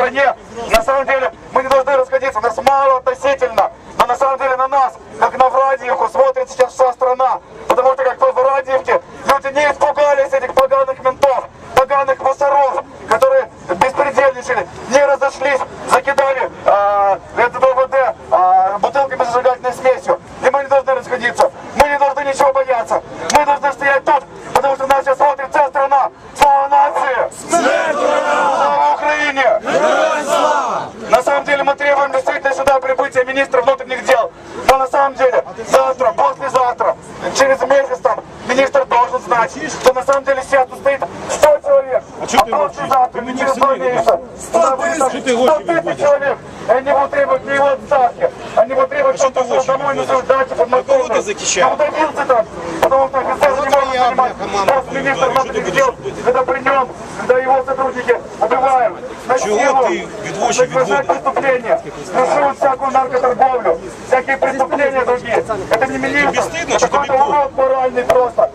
стране. На самом деле мы не должны расходиться, нас мало относительно. Но на самом деле на нас, как на Врадиевку, смотрит сейчас вся страна. Потому что как в Врадиевке люди не испугались этих поганых ментов, поганых мусоров, которые беспредельничали, не разошлись, закидали а, это ДВД а, бутылками зажигательной смесью. И мы не должны расходиться. Мы не должны ничего бояться. Мы должны стоять тут, потому что нас сейчас смотрит вся страна. Слава нации! Слава Украине! На самом требуем действительно сюда прибытия министра внутренних дел. Но на самом деле завтра, послезавтра, через месяц там министр должен знать, что на самом деле сейчас стоит 100 человек. А, чё ты молчишь? послезавтра, Ты не через два месяца, сюда будет там Что ты 100 гости тысяч человек. И они будут требовать не его отставки. Они будут требовать, что чтобы он домой выходишь? дачу под кого Москвой. ты захищал? А удавился там, потому что офицер не может занимать что ты внутренних дел, когда при нем, когда его сотрудники убивают, насилуют, ты ведущий совершают преступления, совершают всякую наркоторговлю, всякие преступления другие. Это не бесстыдно, это какой-то урод моральный просто.